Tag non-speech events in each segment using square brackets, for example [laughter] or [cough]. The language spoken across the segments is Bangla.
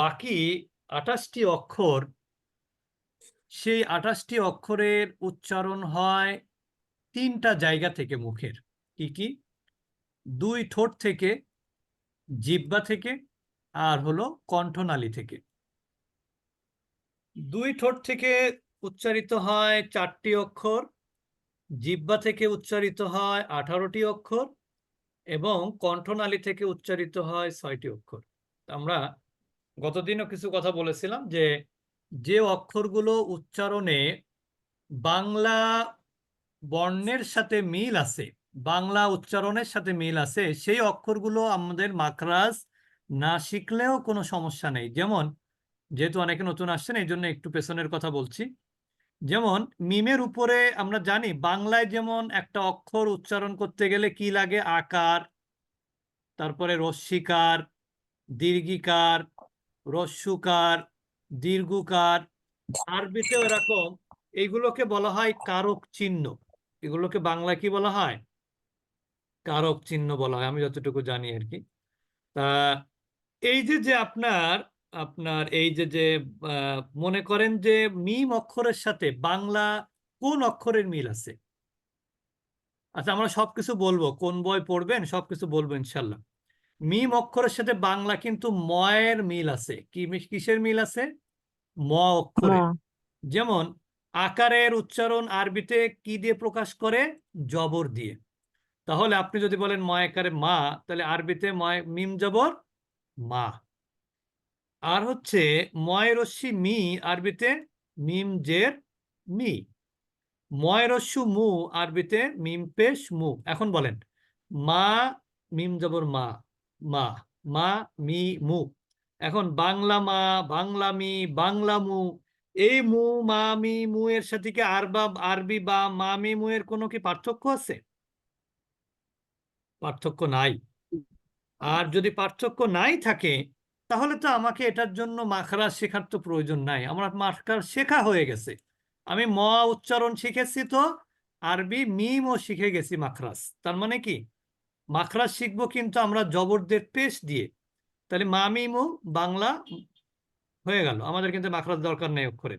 বাকি আঠাশটি অক্ষর, সেই আঠাশটি অক্ষরের উচ্চারণ হয় তিনটা জায়গা থেকে মুখের। কি কি? দুই ঠোঁট থেকে জিহ্বা থেকে আর হলো কণ্ঠনালী থেকে। দুই ঠোঁট থেকে উচ্চারিত হয় চারটি অক্ষর, জিব্বা থেকে উচ্চারিত হয় আঠারোটি অক্ষর এবং কণ্ঠনালী থেকে উচ্চারিত হয় ছয়টি অক্ষর। আমরা গতদিনও কিছু কথা বলেছিলাম যে যে অক্ষরগুলো উচ্চারণে বাংলা বর্ণের সাথে মিল আছে, বাংলা উচ্চারণের সাথে মিল আছে, সেই অক্ষরগুলো আমাদের মাখরাজ না শিখলেও কোনো সমস্যা নেই। যেমন, যেহেতু অনেকে নতুন আসছেন, এই জন্য একটু পেছনের কথা বলছি। যেমন, মিমের উপরে আমরা জানি, বাংলায় যেমন একটা অক্ষর উচ্চারণ করতে গেলে কি লাগে? আকার, তারপরে রস্যিকার দীর্ঘিকার রস্যুকার দীর্ঘকার, আরবিতেও এরকম এইগুলোকে বলা হয় কারক চিহ্ন। এগুলোকে বাংলায় কি বলা হয়? কারক চিহ্ন বলা হয়, আমি যতটুকু জানি আর কি। তা এই যে যে আপনার আপনার এই যে যে মনে করেন যে, মিম অক্ষরের সাথে বাংলা কোন অক্ষরের মিল আছে? আচ্ছা আমরা সবকিছু বলব, কোন বই পড়বেন, সবকিছু বলব ইনশাল্লাহ। মিম অক্ষরের সাথে বাংলা কিন্তু ময়ের মিল আছে। কি কিসের মিল আছে? ম অক্ষরে। যেমন আকারের উচ্চারণ আরবিতে কি দিয়ে প্রকাশ করে? জবর দিয়ে। তাহলে আপনি যদি বলেন ময় আকারে মা তাহলে আরবিতে ময় মিম জবর মা। আর হচ্ছে ময় রস্যি মি আরবিতে মিম জের মি। ময় রস্যু মু আরবিতে মিম পেশ মু। এখন বলেন মা মিম জবর মা। মা মা, মি, মু। এখন বাংলা মা, বাংলা মি, বাংলা মু। এই মু, মা, মি, মু এর সাথে কি আরবা আরবি বা মা, মি, মু এর কোনো কি পার্থক্য আছে? পার্থক্য নাই। আর যদি পার্থক্য নাই থাকে, তাহলে তো আমাকে এটার জন্য মাখরাজ শেখার তো প্রয়োজন নাই। আমার মাখরাজ শেখা হয়ে গেছে। আমি ম উচ্চারণ শিখেছি তো আরবি মিমও শিখে গেছি মাখরাজ তার মানে কি? মাখরাজ শিখব কিন্তু আমরা জবরদের পেশ দিয়ে। তাহলে মা মিমু বাংলা হয়ে গেল। আমাদের কিন্তু মাখরাজ দরকার নেই অক্ষরে।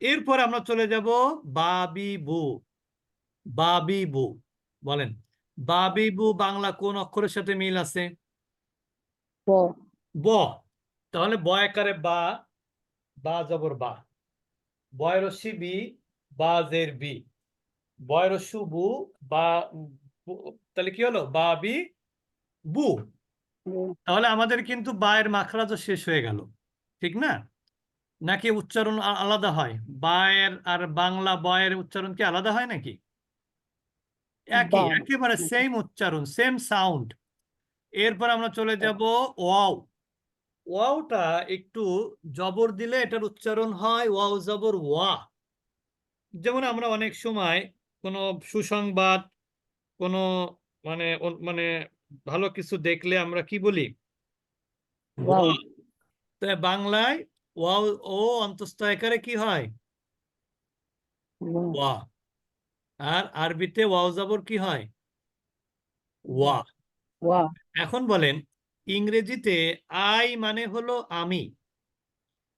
এরপরে আমরা চলে যাব বাবি বু। বাবি বু বলেন। বাবি বু বাংলা কোন অক্ষরের সাথে মিল আছে? ব। ব। তাহলে ব একারে বা বা জবর বা। বয়রস্যি বি বা জের বি। বয়রস্যু বু বা বু- তাহলে কি হলো? বা বি বু। তাহলে আমাদের কিন্তু বায়ের মাখরাজও শেষ হয়ে গেল ঠিক না? নাকি উচ্চারণ আলাদা হয়? বায়ের আর বাংলা বয়ের উচ্চারণ কি আলাদা হয় নাকি? একই একেবারে সেম উচ্চারণ সেম সাউন্ড এরপর আমরা চলে যাব ওয়াও। ওয়াওটা একটু জবর দিলে এটার উচ্চারণ হয় ওয়াও জবর ওয়া। যেমন আমরা অনেক সময় কোনো সুসংবাদ কোনো মানে মানে ভালো কিছু দেখলে আমরা কি বলি? বাংলায় ওয়াও ও অন্তস্থ আকারে কি হয়? ওয়া আর আরবিতে ওয়াও জবর কি হয়? ওয়া ওয়া এখন বলেন ইংরেজিতে আই মানে হলো আমি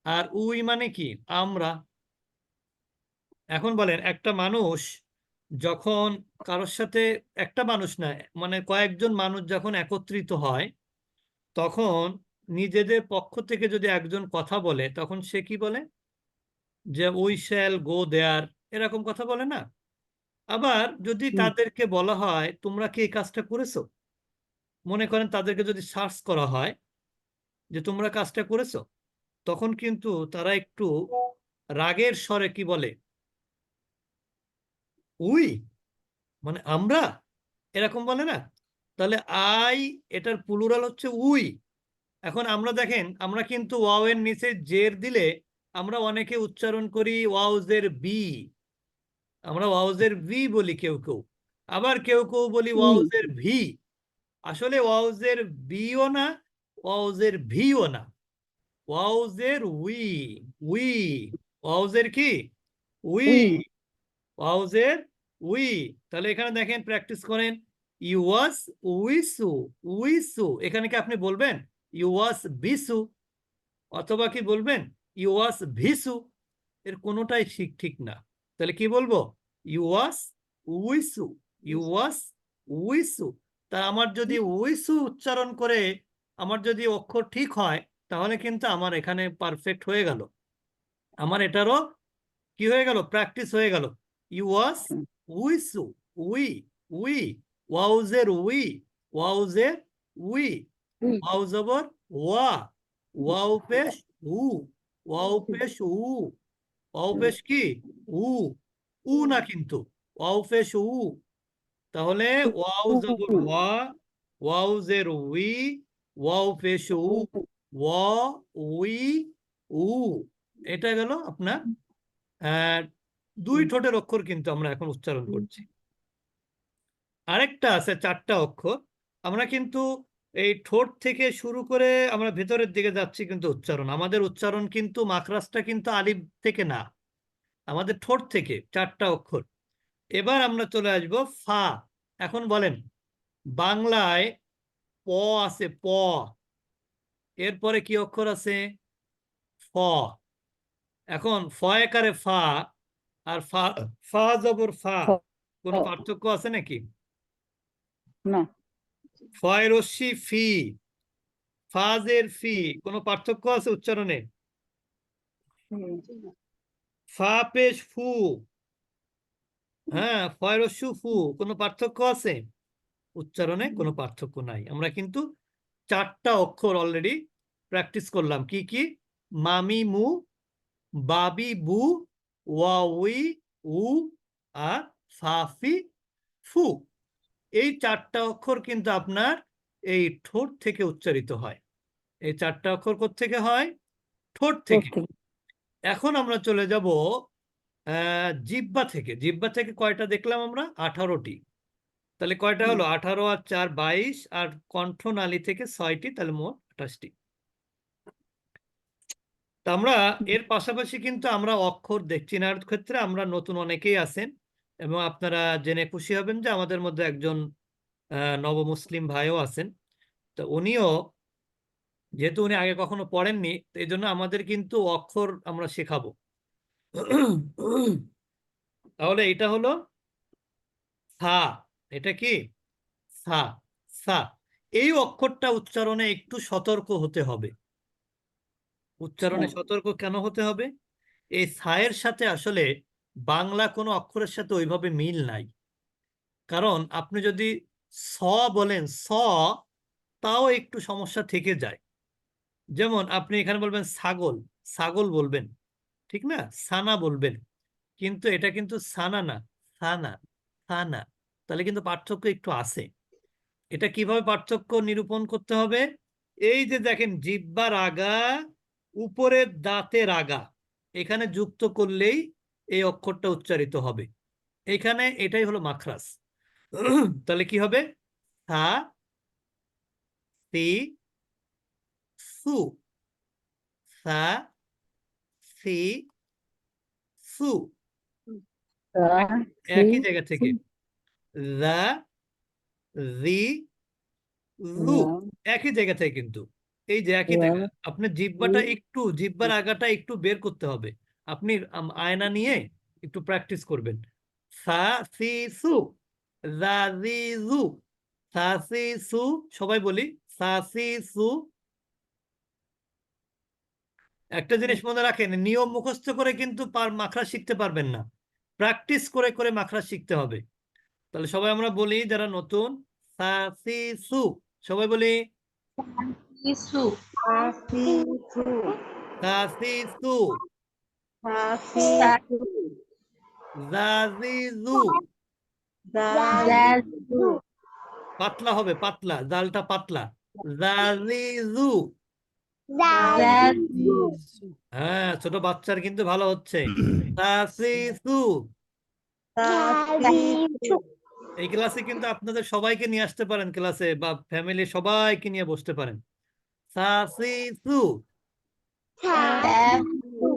আর উই মানে কি? আমরা। এখন বলেন একটা মানুষ যখন কারোর সাথে একটা মানুষ না মানে কয়েকজন মানুষ যখন একত্রিত হয় তখন নিজেদের পক্ষ থেকে যদি একজন কথা বলে তখন সে কি বলে? যে উই শ্যাল গো দেয়ার এরকম কথা বলে না? আবার যদি তাদেরকে বলা হয় তোমরা কি এই কাজটা করেছ? মনে করেন তাদেরকে যদি সার্চ করা হয় যে তোমরা কাজটা করেছ? তখন কিন্তু তারা একটু রাগের স্বরে কি বলে? উই মানে আমরা এরকম বলে না? তাহলে আই এটার প্লুরাল হচ্ছে উই। এখন আমরা দেখেন আমরা কিন্তু ওয়াও এর নিচে জের দিলে আমরা অনেকে উচ্চারণ করি ওয়াউজের বি। আমরা ওয়াউজের ভি বলি কেউ কেউ। আবার কেউ কেউ বলি ওয়াউজের ভি। আসলে ওয়াউজের বিও না ওয়াউজের ভিও না। ওয়াউজের উই উই। ওয়াউজের কি? উই। ওয়াউজের উই তাহলে এখানে দেখেন প্র্যাকটিস করেন। ইউ ওয়াজ উইসু উইসু এখানে কি আপনি বলবেন? ইউ ওয়াজ বিসু অথবা কি বলবেন? ইউয়াস ভিসু এর কোনোটাই ঠিক ঠিক না। তাহলে কি বলব? ইউয়াস উইসু ইউয়াস উইসু তা আমার যদি উইসু উচ্চারণ করে আমার যদি অক্ষর ঠিক হয়, তাহলে কিন্তু আমার এখানে পারফেক্ট হয়ে গেল। আমার এটারও কি হয়ে গেল? প্র্যাকটিস হয়ে গেল। ইউয়াস হুম। উইসু উই উই ওয়াউজের উই ওয়াউজের উই উই। ওয়াও জবর ওয়া ওয়াও পেশ উ ওয়াও পেশ উ ওয়াও পেশ কি উ উ না কিন্তু। ওয়াও পেশ উ তাহলে ওয়াও জবর। ওয়া ওয়াও জের উই ওয়াও পেশ উ ওয়া উই উ এটা গেল আপনার দুই ঠোঁটের অক্ষর কিন্তু আমরা এখন উচ্চারণ করছি। আরেকটা আছে চারটা অক্ষর। আমরা কিন্তু এই ঠোঁট থেকে শুরু করে আমরা ভেতরের দিকে যাচ্ছি কিন্তু উচ্চারণ। আমাদের উচ্চারণ কিন্তু মাখরাজটা কিন্তু আলিফ থেকে না আমাদের ঠোঁট থেকে চারটা অক্ষর। এবার আমরা চলে আসব ফা। এখন বলেন বাংলায় প আছে প। এরপরে কি অক্ষর আছে? ফ। এখন ফ একারে ফা আর ফা ফা জবর ফা। কোনো পার্থক্য আছে নাকি? না। ফয় রশ্মি ফি ফাজের ফি কোনো পার্থক্য আছে উচ্চারণে? ফা পেশ ফু। হ্যাঁ ফু কোনো পার্থক্য আছে? উচ্চারণে কোনো পার্থক্য নাই। আমরা কিন্তু চারটা অক্ষর অলরেডি প্র্যাকটিস করলাম। কি কি? মামি মু বাবি বু ওয়াউই উ আর ফাফি ফু। এই চারটা অক্ষর কিন্তু আপনার এই ঠোঁট থেকে উচ্চারিত হয়। এই চারটা অক্ষর থেকে হয়? ঠোঁট থেকে। এখন আমরা চলে যাব আহ জিব্বা থেকে। জিব্বা থেকে কয়টা দেখলাম আমরা? আঠারোটি। তাহলে কয়টা হলো? আঠারো আর চার বাইশ আর কণ্ঠনালী থেকে ছয়টি তাহলে মোট আঠাশটি। তা আমরা এর পাশাপাশি কিন্তু আমরা অক্ষর দেখছি না ক্ষেত্রে আমরা নতুন অনেকেই আছেন এবং আপনারা জেনে খুশি হবেন যে আমাদের মধ্যে একজন নবমুসলিম ভাইও আছেন। তো উনিও যেহেতু উনি আগে কখনো পড়েননি তো এই জন্য আমাদের কিন্তু অক্ষর আমরা শেখাবো। তাহলে এটা হলো সা এটা কি? সা সা। এই অক্ষরটা উচ্চারণে একটু সতর্ক হতে হবে। উচ্চারণে হ্যাঁ। সতর্ক কেন হতে হবে? এই সায়ের সাথে আসলে বাংলা কোনো অক্ষরের সাথে ওইভাবে মিল নাই। কারণ আপনি যদি স বলেন স তাও একটু সমস্যা থেকে যায়। যেমন আপনি এখানে বলবেন ছাগল ছাগল বলবেন ঠিক না? সানা বলবেন। কিন্তু এটা কিন্তু সানা না সানা সানা তাহলে কিন্তু পার্থক্য একটু আছে। এটা কীভাবে পার্থক্য নিরূপণ করতে হবে? এই যে দেখেন জিব্বার আগা উপরের দাঁতের আগা এখানে যুক্ত করলেই এই অক্ষরটা উচ্চারিত হবে। এখানে এটাই হলো মাখরাস [clears throat] তাহলে কি হবে? সা সি। সু সা সি। সু একই জায়গা থেকে। রা রি। রু। একই জায়গা থেকে কিন্তু। এই যে একই রা, আপনার জিব্বাটা একটু জিব্বার আগাটা একটু বের করতে হবে। আপনি আম- আয়না নিয়ে একটু প্র্যাকটিস করবেন। সা সি সু রি রু সা সি সু সবাই বলি সা সি সু। একটা জিনিস মনে রাখেন নিয়ম মুখস্থ করে কিন্তু পার মাখরা শিখতে পারবেন না। প্র্যাকটিস করে করে মাখরা শিখতে হবে। তাহলে সবাই আমরা বলি যারা নতুন সা সি সু সবাই বলি Isu. সা সি সু জা জি জু পাতলা হবে পাতলা জালটা পাতলা। জা জি জু হ্যাঁ ছোট বাচ্চার কিন্তু ভালো হচ্ছে। এই ক্লাসে কিন্তু আপনাদের সবাইকে নিয়ে আসতে পারেন ক্লাসে বা ফ্যামিলি সবাইকে নিয়ে বসতে পারেন। Sasisu. Sasisu.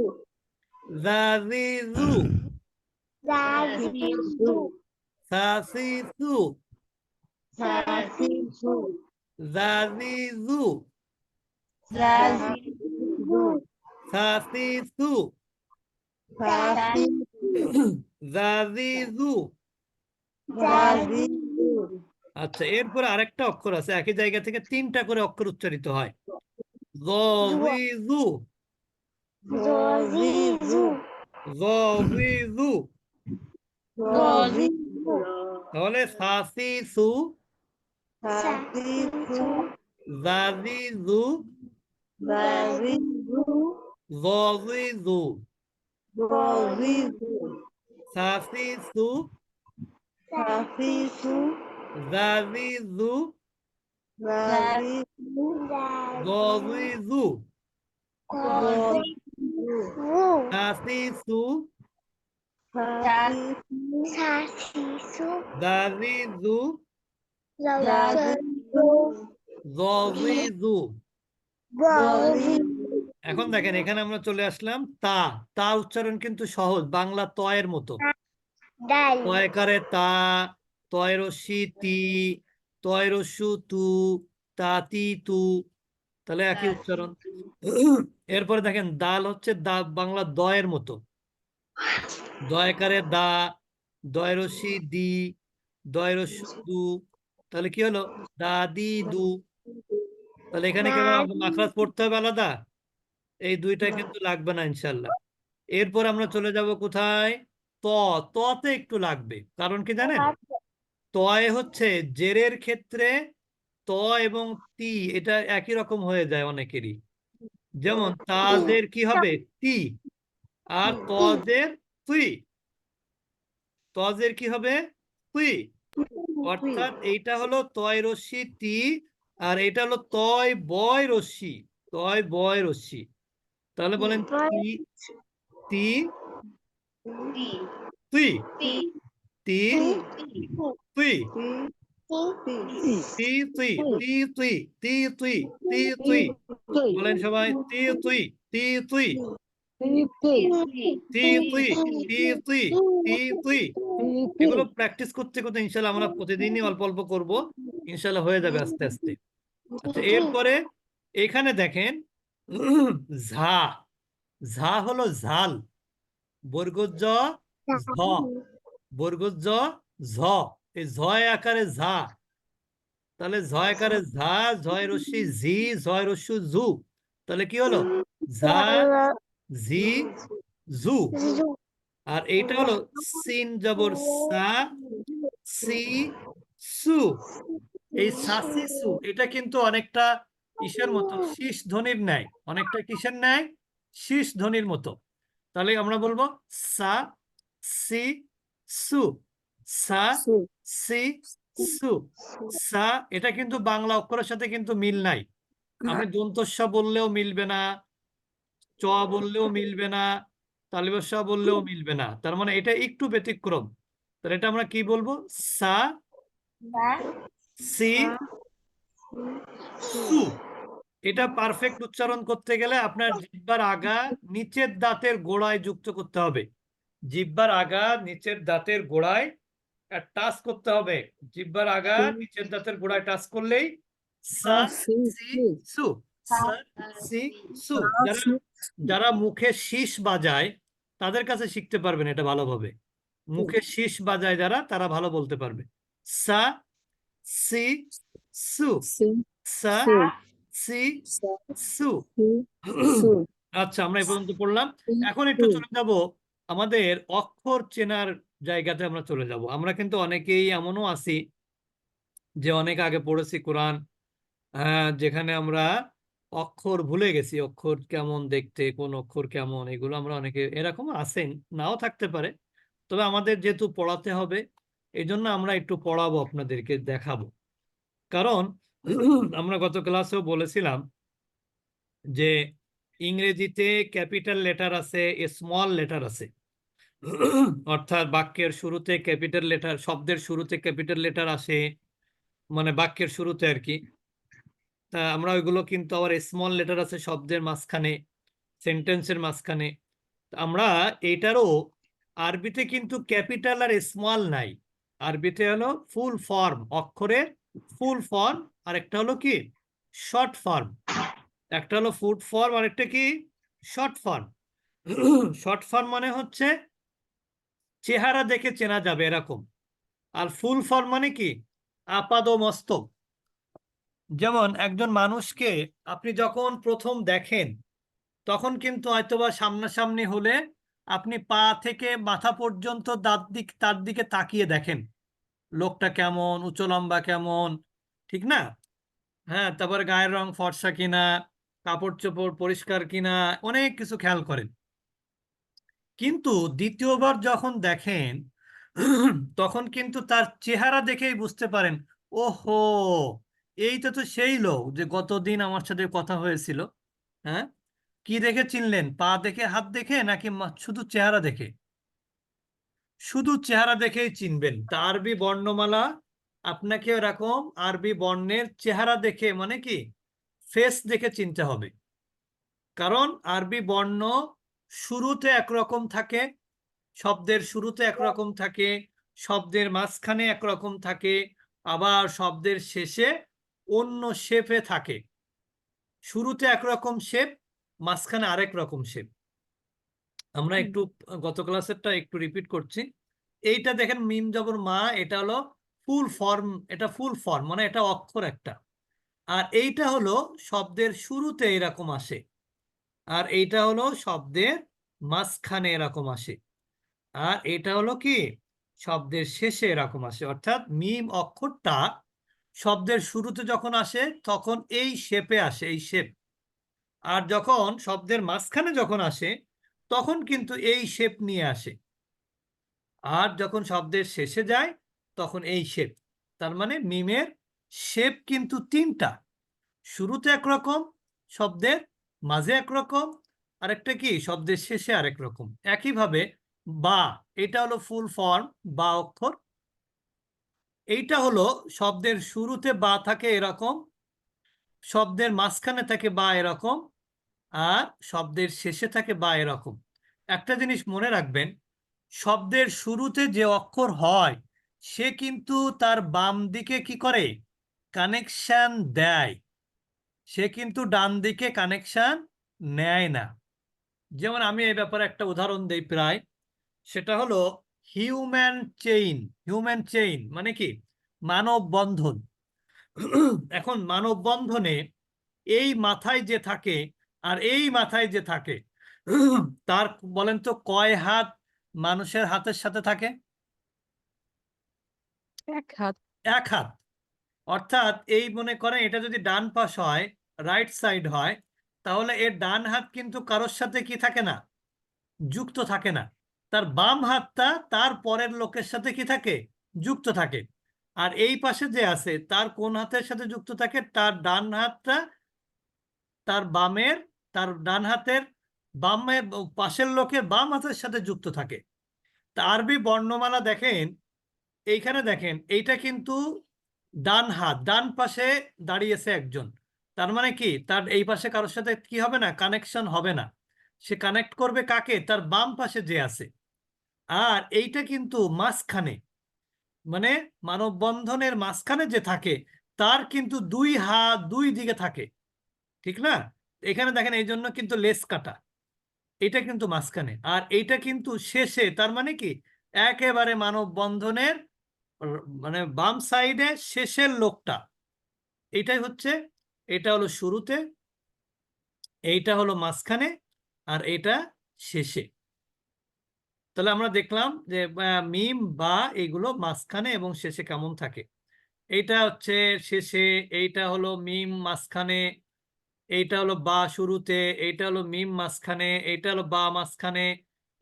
Zazizu. Zazizu. Sasisu. Sasisu. Zazizu. Zazizu. Sasisu. Sasisu. Zazizu. Zazizu. আচ্ছা এরপরে আরেকটা অক্ষর আছে একই জায়গা থেকে তিনটা করে অক্ষর উচ্চারিত হয়। জজিজু। তাহলে সাসিসু। জাজিজু। জজিজু। সাসিসু। জাজিজু জজিজু সাসিসু জাজিজু জজিজু এখন দেখেন এখানে আমরা চলে আসলাম তা। তা উচ্চারণ কিন্তু সহজ বাংলা তয়ের মতো। তয়কারে তা তি তু তাতি তু তাহলে একই উচ্চারণ। এরপরে দেখেন দাল হচ্ছে দা বাংলা দয়ের মতো। দয়কারে দা দয় রস্যি দি দয় রস্যু দু তাহলে কি হলো? দাদি দু তাহলে এখানে কি মাখরাজ পড়তে হবে আলাদা? এই দুইটা কিন্তু লাগবে না ইনশাল্লাহ এরপর আমরা চলে যাব কোথায়? ত ততে একটু লাগবে। কারণ কি জানেন? তয় হচ্ছে জেরের ক্ষেত্রে ত এবং তি এটা একই রকম হয়ে যায় অনেকেরই। যেমন তাজের কি হবে? তি। আর তজের তুই। তজের কি হবে? তুই। অর্থাৎ এইটা হলো তয় রশ্মি তি। আর এটা হলো তয় বয় রশ্মি তয় বয় রশ্মি। তাহলে বলেন তি তি তুই। তি। তি তুই তি তুই তি তুই বলেন সবাই তি তুই তি তুই প্র্যাকটিস করতে ইনশাল্লাহ প্রতিদিনই অল্প অল্প করব ইনশাল্লাহ হয়ে যাবে আস্তে আস্তে আচ্ছা এরপরে এখানে দেখেন ঝা ঝা হলো ঝাল বর্গজ ঝ বর্গজ ঝ এই ঝয় আকারে ঝা। তাহলে ঝয় আকারে ঝা, ঝয় রস্যি ঝি, ঝয় রস্যু ঝু। তাহলে কি হলো? ঝা, ঝি, ঝু। আর এইটা হলো সিন জবর সা, সি, সু। এই সাসি সু এটা কিন্তু অনেকটা কিসের মতো? শীষ ধ্বনির ন্যায়। অনেকটা কিসের ন্যায়? শীষ ধ্বনির মতো। তাহলে আমরা বলব সা, সি। সু, সা। সি সু সা। এটা কিন্তু বাংলা অক্ষরের সাথে কিন্তু মিল নাই। আপনি দন্তস্ব বললেও মিলবে না চ বললেও মিলবে না তালিবস্য বললেও মিলবে না। তার মানে এটা একটু ব্যতিক্রম। তাহলে এটা আমরা কি বলব? সা সি সু এটা পারফেক্ট উচ্চারণ করতে গেলে আপনার জিব্বার আগা নিচের দাঁতের গোড়ায় যুক্ত করতে হবে। জিব্বার আগা নিচের দাঁতের গোড়ায় টাচ করতে হবে। জিহ্বার আগা নিচের দাঁতের গোড়ায় টাচ করলেই সা সি সু সা সি সু যারা যারা মুখে শীষ বাজায় তাদের কাছে শিখতে পারবেন এটা ভালোভাবে। মুখে শীষ বাজায় যারা তারা ভালো বলতে পারবে। সা সি সু সা সি সু আচ্ছা আমরা এই পর্যন্ত পড়লাম। এখন একটু চলে যাব আমাদের অক্ষর চেনার জায়গাতে আমরা চলে যাব। আমরা কিন্তু অনেকেই এমনও আছি যে অনেক আগে পড়েছি কোরআন আহ, যেখানে আমরা অক্ষর ভুলে গেছি অক্ষর কেমন দেখতে কোন অক্ষর কেমন এগুলো আমরা অনেকে এরকম আছেন নাও থাকতে পারে। তবে আমাদের যেহেতু পড়াতে হবে এই জন্য আমরা একটু পড়াবো আপনাদেরকে দেখাবো। কারণ আমরা গত ক্লাসেও বলেছিলাম যে ইংরেজিতে ক্যাপিটাল লেটার আছে স্মল লেটার আছে। অর্থাৎ বাক্যের শুরুতে ক্যাপিটাল লেটার, শব্দের শুরুতে ক্যাপিটাল লেটার আসে মানে বাক্যের শুরুতে আর কি। তা আমরা ওইগুলো কিন্তু আবার স্মল লেটার আছে শব্দের মাঝখানে সেন্টেন্সের মাঝখানে। আমরা এটারও আরবিতে কিন্তু ক্যাপিটাল আর স্মল নাই। আরবিতে হলো ফুল ফর্ম অক্ষরের ফুল ফর্ম আর একটা হলো কি? শর্ট ফর্ম একটা হলো ফুড ফর্ম আরেকটা কি? শর্ট ফর্ম শর্ট ফর্ম মানে হচ্ছে চেহারা দেখে চেনা যাবে এরকম। আর ফুল ফর্ম মানে কি? আপাদ মস্তক যেমন একজন মানুষকে আপনি যখন প্রথম দেখেন, তখন কিন্তু হয়তোবা সামনাসামনি হলে আপনি পা থেকে মাথা পর্যন্ত তার দিক, তার দিকে তাকিয়ে দেখেন। লোকটা কেমন উঁচু লম্বা কেমন, ঠিক না? হ্যাঁ তারপর গায়ের রং ফর্সা কিনা, কাপড় চোপড় পরিষ্কার কিনা, অনেক কিছু খেয়াল করেন। কিন্তু দ্বিতীয়বার যখন দেখেন, তখন কিন্তু তার চেহারা দেখেই বুঝতে পারেন, ওহো এইটা তো সেই লোক যে গতদিন আমার সাথে কথা হয়েছিল হ্যাঁ? কি দেখে চিনলেন? পা দেখে, হাত দেখে, নাকি শুধু চেহারা দেখে? শুধু চেহারা দেখেই চিনবেন। তা আরবি বর্ণমালা আপনাকে এরকম আরবি বর্ণের চেহারা দেখে মানে কি ফেস দেখে চিনতে হবে। কারণ আরবি বর্ণ শুরুতে একরকম থাকে, শব্দের শুরুতে একরকম থাকে, শব্দের মাঝখানে একরকম থাকে, আবার শব্দের শেষে অন্য শেপে থাকে। শুরুতে একরকম শেপ, মাঝখানে আরেক রকম শেপ। আমরা একটু গত ক্লাসেরটা একটু রিপিট করছি। এইটা দেখেন মিম জবর মা, এটা হলো ফুল ফর্ম এটা ফুল ফর্ম মানে এটা অক্ষর একটা। আর এইটা হলো শব্দের শুরুতে এরকম আসে। আর এইটা হলো শব্দের মাঝখানে এরকম আসে। আর এটা হলো কি? শব্দের শেষে এরকম আসে। অর্থাৎ মিম অক্ষরটা শব্দের শুরুতে যখন আসে, তখন এই শেপে আসে, এই শেপ আর যখন শব্দের মাঝখানে যখন আসে, তখন কিন্তু এই শেপ নিয়ে আসে। আর যখন শব্দের শেষে যায়, তখন এই শেপ তার মানে মিমের শেপ কিন্তু তিনটা। শুরুতে একরকম, শব্দের মাঝে একরকম আরেকটা কি? শব্দের শেষে আরেক রকম। একইভাবে বা, এটা হলো ফুল ফর্ম বা অক্ষর। এইটা হলো শব্দের শুরুতে বা থাকে এরকম, শব্দের মাঝখানে থাকে বা এরকম, আর শব্দের শেষে থাকে বা এরকম। একটা জিনিস মনে রাখবেন, শব্দের শুরুতে যে অক্ষর হয়, সে কিন্তু তার বাম দিকে কি করে? কানেকশন দেয়। সে কিন্তু ডান দিকে কানেকশন নেয় না। যেমন আমি এই ব্যাপারে একটা উদাহরণ দেই প্রায় সেটা হলো হিউম্যান চেইন হিউম্যান চেইন মানে কি? মানব বন্ধন। এখন মানব বন্ধনে এই মাথায় যে থাকে আর এই মাথায় যে থাকে তার বলেন তো কয় হাত মানুষের হাতের সাথে থাকে? এক হাত। এক হাত। অর্থাৎ এই মনে করেন এটা যদি ডান পাশ হয় রাইট সাইড হয়, তাহলে এর ডান হাত কিন্তু কারোর সাথে কি থাকে না? যুক্ত থাকে না। তার বাম হাতটা তার পরের লোকের সাথে কি থাকে? যুক্ত থাকে। আর এই পাশে যে আছে, তার কোন হাতের সাথে যুক্ত থাকে? তার ডান হাতটা তার বামের, তার ডান হাতের বামের পাশের লোকের বাম হাতের সাথে যুক্ত থাকে। তা আরবি বর্ণমালা দেখেন, এইখানে দেখেন, এইটা কিন্তু ডান হাত, ডান পাশে দাঁড়িয়েছে একজন। তার মানে কি? তার এই পাশে কারোর সাথে কি হবে না? কানেকশন হবে না। সে কানেক্ট করবে কাকে? তার বাম পাশে যে আছে। আর এইটা কিন্তু মাঝখানে। মানে মানববন্ধনের মাঝখানে যে থাকে, তার কিন্তু দুই হাত দুই দিকে থাকে। ঠিক না? এখানে দেখেন এই জন্য কিন্তু লেস কাটা। এটা কিন্তু মাঝখানে। আর এইটা কিন্তু শেষে, তার মানে কি? একেবারে মানববন্ধনের মানে বাম সাইডে শেষের লোকটা। এটাই হচ্ছে, এটা হলো শুরুতে, এইটা হলো মাঝখানে, আর এটা শেষে। তাহলে আমরা দেখলাম যে মিম বা এগুলো মাঝখানে এবং শেষে কেমন থাকে? এইটা হচ্ছে শেষে, এইটা হলো মিম মাঝখানে, এইটা হলো বা শুরুতে, এইটা হলো মিম মাঝখানে, এইটা হলো বা মাঝখানে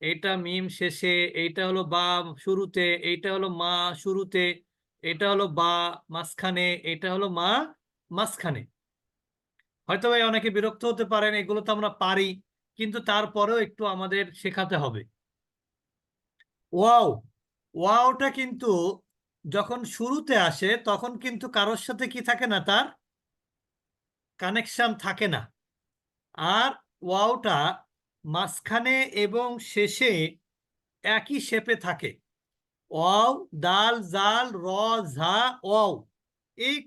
এইটা মিম শেষে, এইটা হলো বা শুরুতে, এইটা হলো মা শুরুতে, এটা হলো বা মাঝখানে, এটা হলো মা মাঝখানে। হয়তো বা অনেকে বিরক্ত হতে পারেন, এগুলো তো আমরা পারি, কিন্তু তারপরেও একটু আমাদের শেখাতে হবে। ওয়াও, ওয়াওটা কিন্তু যখন শুরুতে আসে, তখন কিন্তু কারোর সাথে কি থাকে না তার? কানেকশন থাকে না। আর ওয়াওটা মাঝখানে এবং শেষে একই শেপে থাকে। ওয়াও, দাল, জাল, র, ঝা, ওয়াও। এই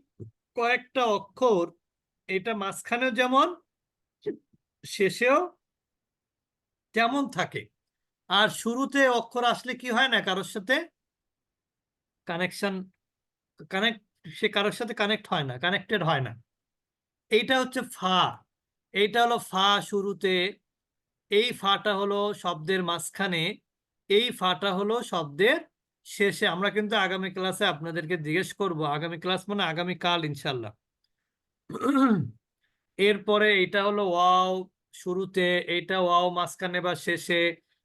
কয়েকটা অক্ষর এটা মাঝখানেও যেমন, শেষেও তেমন থাকে। আর শুরুতে অক্ষর আসলে কি হয় না কারোর সাথে? কানেকশন, কানেক্ট, সে কারোর সাথে কানেক্ট হয় না, কানেক্টেড হয় না। এইটা হচ্ছে ফা, এইটা হলো ফা শুরুতে এই ফাটা হলো শব্দের মাঝখানে, এই ফাটা হলো শব্দের শেষে। আমরা কিন্তু আগামী ক্লাসে আপনাদেরকে জিজ্ঞেস করব, আগামী ক্লাস মানে আগামী কাল ইনশাল্লাহ এরপরে এটা হলো ওয়াও শুরুতে, এইটা ওয়াও মাঝখানে বা শেষে,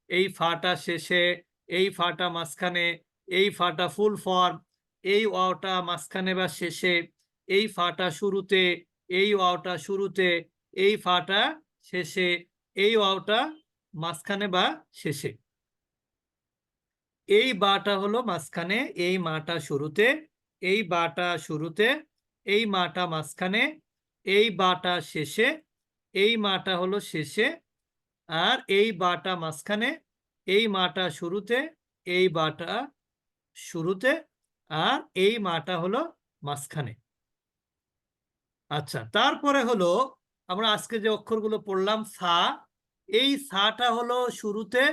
এই ফাটা শেষে, এই ফাটা মাঝখানে, এই ফাটা ফুল ফর্ম, এই ওয়াওটা মাঝখানে বা শেষে, এই ফাটা শুরুতে, এই ওয়াওটা শুরুতে, এই ফাটা শেষে এই ওয়াওটা মাঝখানে বা শেষে। এই বাটা হলো মাঝখানে, এই মাটা শুরুতে, এই বাটা শুরুতে, এই মাটা মাঝখানে, এই বাটা শেষে, এই মাটা হলো শেষে, আর এই বাটা মাঝখানে, এই মাটা শুরুতে, এই বাটা শুরুতে, আর এই মাটা হলো মাঝখানে। আচ্ছা তারপরে হলো আমরা আজকে যে অক্ষরগুলো পড়লাম, সা, এই সাটা হলো শুরুতে,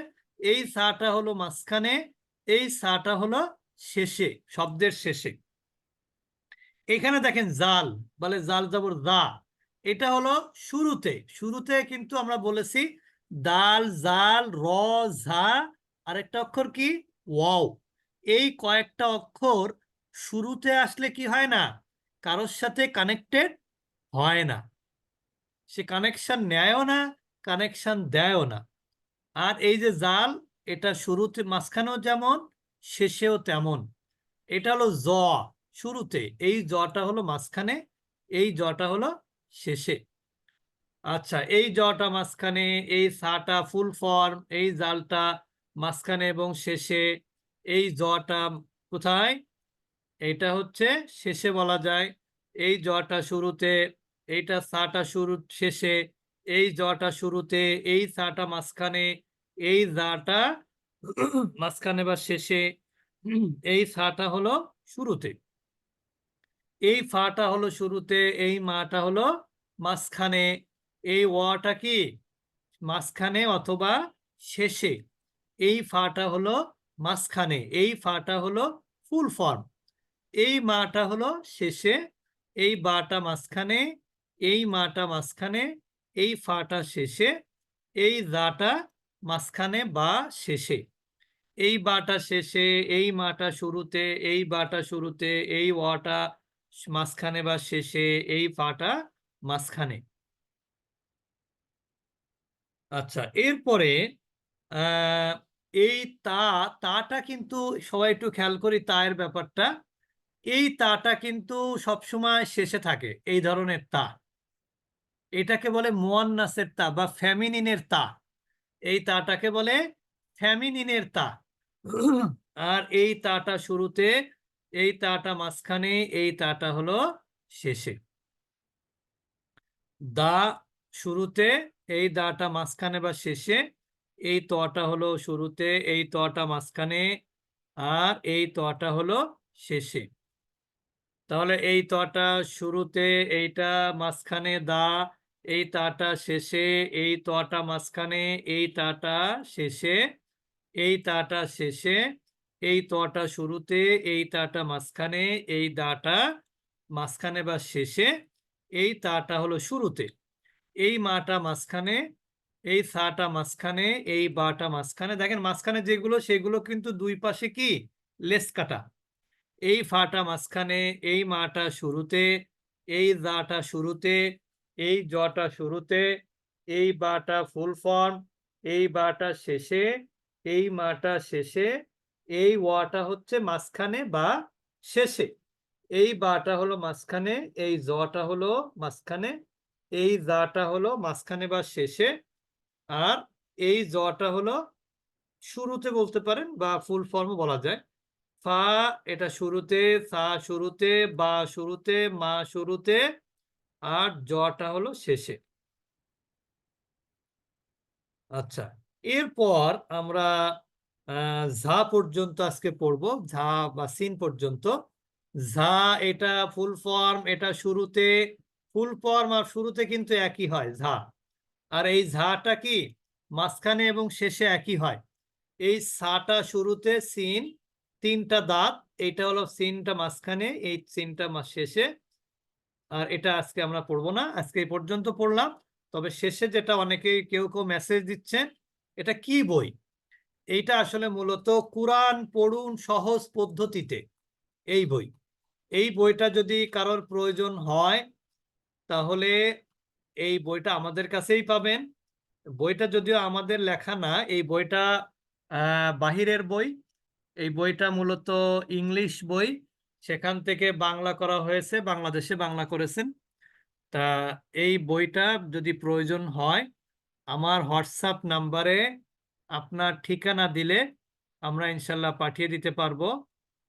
এই সাটা হলো মাঝখানে, এই সাটা হলো শেষে, শব্দের শেষে। এখানে দেখেন জাল, বলে জাল জবর দা। এটা হলো শুরুতে শুরুতে কিন্তু আমরা বলেছি দাল, জাল, র, ঝা, আরেকটা অক্ষর কি? ওয়াও। এই কয়েকটা অক্ষর শুরুতে আসলে কি হয় না? কারোর সাথে কানেক্টেড হয় না। সে কানেকশন নেয়ও না কানেকশন দেয়ও না। আর এই যে জাল, এটা শুরুতে মাঝখানেও যেমন, শেষেও তেমন। এটা হলো জ শুরুতে, এই জটা হলো মাঝখানে, এই জটা হলো শেষে। আচ্ছা এই জটা মাঝখানে, এই সাটা ফুল ফর্ম এই জালটা মাঝখানে এবং শেষে, এই জটা কোথায়? এটা হচ্ছে শেষে বলা যায়। এই জটা শুরুতে এইটা সাটা শুরু শেষে, এই জটা শুরুতে, এই সাটা মাঝখানে, এই জাটা মাঝখানে বা শেষে, এই সাটা হলো শুরুতে। এই ফাটা হলো শুরুতে, এই মাটা হলো মাঝখানে, এই ওয়াটা কি? মাঝখানে অথবা শেষে। এই ফাটা হলো মাঝখানে, এই ফাটা হলো ফুল ফর্ম। এই মাটা হলো শেষে, এই বাটা মাঝখানে এই মাটা মাঝখানে, এই ফাটা শেষে, এই দাটা মাঝখানে বা শেষে। এই বাটা শেষে, এই মাটা শুরুতে, এই বাটা শুরুতে, এই ওয়াটা মাঝখানে বা শেষে, এই ফাটা মাঝখানে। আচ্ছা এরপরে এই তা, তাটা কিন্তু সবাই একটু খেয়াল করি তায়ের ব্যাপারটা। এই তাটা কিন্তু সবসময় শেষে থাকে, এই ধরনের তা। এটাকে বলে মোয়ান্নাসের তা বা ফ্যামিনিনের তা। এই তাটাকে বলে ফ্যামিনিনের তা। আর এই তাটা শুরুতে, এই তাটা মাঝখানে, এই তাটা হলো শেষে। দা শুরুতে, এই দাটা মাঝখানে বা শেষে, এই তটা হলো শুরুতে, এই তটা মাঝখানে, আর এই তটা হলো শেষে। তাহলে এই তটা শুরুতে, এইটা মাঝখানে, দা এই তাটা শেষে, এই তটা মাঝখানে, এই তাটা শেষে, এই তাটা শেষে, এই তটা শুরুতে, এই তাটা মাঝখানে, এই দাটা মাঝখানে বা শেষে, এই তাটা হলো শুরুতে। এই মাটা মাঝখানে, এই সাটা মাঝখানে, এই বাটা মাঝখানে। দেখেন মাঝখানে যেগুলো, সেগুলো কিন্তু দুই পাশে কি? লেস কাটা। এই ফাটা মাঝখানে, এই মাটা শুরুতে, এই দাটা শুরুতে এই জটা শুরুতে, এই বাটা ফুল ফর্ম, এই বাটা শেষে, এই মাটা শেষে, এই ওয়াটা হচ্ছে মাঝখানে বা শেষে। এই বাটা হলো মাঝখানে, এই জটা হলো মাঝখানে, এই জাটা হলো মাঝখানে বা শেষে, আর এই জটা হলো শুরুতে বলতে পারেন বা ফুল ফর্ম বলা যায়। ফা এটা শুরুতে, সা শুরুতে, বা শুরুতে, মা শুরুতে আর জটা হলো শেষে। আচ্ছা এরপর আমরা ঝা পর্যন্ত আজকে পড়ব, ঝা বা সিন পর্যন্ত। ঝা এটা ফুল ফর্ম, এটা শুরুতে, ফুল ফর্ম আর শুরুতে কিন্তু একই হয়, ঝা। আর এই ঝাটা কি? মাঝখানে এবং শেষে একই হয়। এই সাটা শুরুতে সিন, তিনটা দাঁত, এইটা হলো সিনটা মাঝখানে, এই সিনটা শেষে। আর এটা আজকে আমরা পড়ব না, আজকে এই পর্যন্ত পড়লাম। তবে শেষে যেটা অনেকেই কেউ কেউ মেসেজ দিচ্ছেন, এটা কি বই? এইটা আসলে মূলত কোরআন পড়ুন সহজ পদ্ধতিতে, এই বই। এই বইটা যদি কারোর প্রয়োজন হয়, তাহলে এই বইটা আমাদের কাছেই পাবেন। বইটা যদিও আমাদের লেখা না, এই বইটা বাহিরের বই। এই বইটা মূলত ইংলিশ বই। সেখান থেকে বাংলা করা হয়েছে, বাংলাদেশে বাংলা করেছেন। তা এই বইটা যদি প্রয়োজন হয়, আমার হোয়াটসঅ্যাপ নাম্বারে আপনার ঠিকানা দিলে আমরা ইনশাল্লাহ পাঠিয়ে দিতে পারব।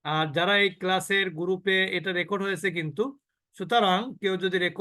আর যারা এই ক্লাসের গ্রুপে এটা রেকর্ড হয়েছে কিন্তু, সুতরাং কেউ যদি রেকর্ড